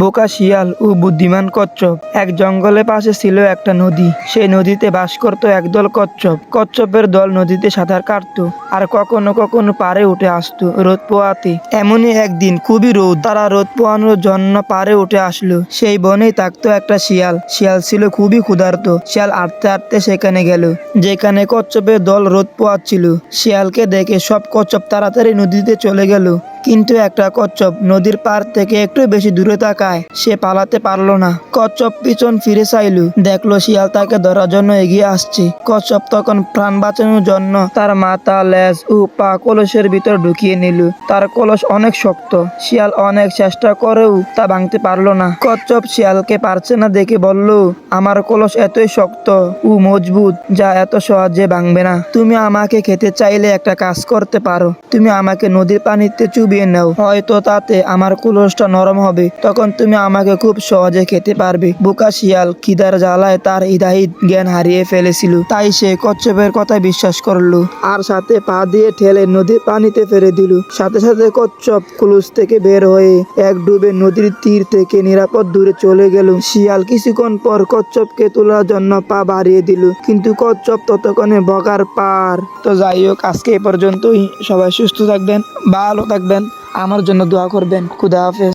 বোকা শিয়াল ও বুদ্ধিমান কচ্ছপ। এক জঙ্গলের পাশে ছিল একটা নদী। সেই নদীতে বাস করতো একদল কচ্ছপ। কচ্ছপের দল নদীতে সাঁতার কাটতো আর কখনো কখনো পারে উঠে আসতো রোদ পোয়াতে এমনই একদিন খুবই রোদ। তারা রোদ পোয়ানোর জন্য পারে উঠে আসলো। সেই বনেই থাকতো একটা শিয়াল। শিয়াল ছিল খুবই ক্ষুধার্ত। শিয়াল আটতে আটতে সেখানে গেল, যেখানে কচ্ছপের দল রোদ পোয়াচ্ছিল শিয়ালকে দেখে সব কচ্ছপ তাড়াতাড়ি নদীতে চলে গেল। কিন্তু একটা কচ্ছপ নদীর পার থেকে একটু বেশি দূরে তাকায়। সে পালাতে পারল না। কচ্ছপ পিছন ফিরে চাইলো। দেখল শিয়াল তাকে ধরার জন্য এগিয়ে আসছে। কচ্ছপ তখন প্রাণ বাঁচানোর জন্য তার মাথা, লেজ, ও পা কলসের ভিতর ঢুকিয়ে নিল। তার কলস অনেক শক্ত। শিয়াল অনেক চেষ্টা করেও তা ভাঙতে পারল না। কচ্ছপ শিয়ালকে পারছে না দেখে বলল, আমার কলস এতই শক্ত ও মজবুত যা এত সহজে ভাঙবে না। তুমি আমাকে খেতে চাইলে একটা কাজ করতে পারো। তুমি আমাকে নদীর পানিতে চুবিয়ে নাও। হয়তো তাতে আমার কুলসটা নরম হবে। তখন তুমি আমাকে খুব সহজে খেতে পারবে। বোকা শিয়াল খিদার জ্বালায় তার ইদাহিত জ্ঞান হারিয়ে ফেলেছিল। তাই সে কচ্ছপের কথা বিশ্বাস করল। আর সাথে পা দিয়ে ঠেলে নদীর পানিতে ফেলে দিল। সাথে সাথে কচ্ছপ কুলুস থেকে বের হয়ে এক ডুবে নদীর তীর থেকে নিরাপদ দূরে চলে গেল। শিয়াল কিছুক্ষণ পর কচ্ছপকে তোলার জন্য পা বাড়িয়ে দিল। কিন্তু কচ্ছপ ততক্ষণে বগার পার। তো যাই হোক, আজকে এ পর্যন্তই। সবাই সুস্থ থাকবেন, ভালো থাকবেন। আমার জন্য দোয়া করবেন। খুদা হাফেজ।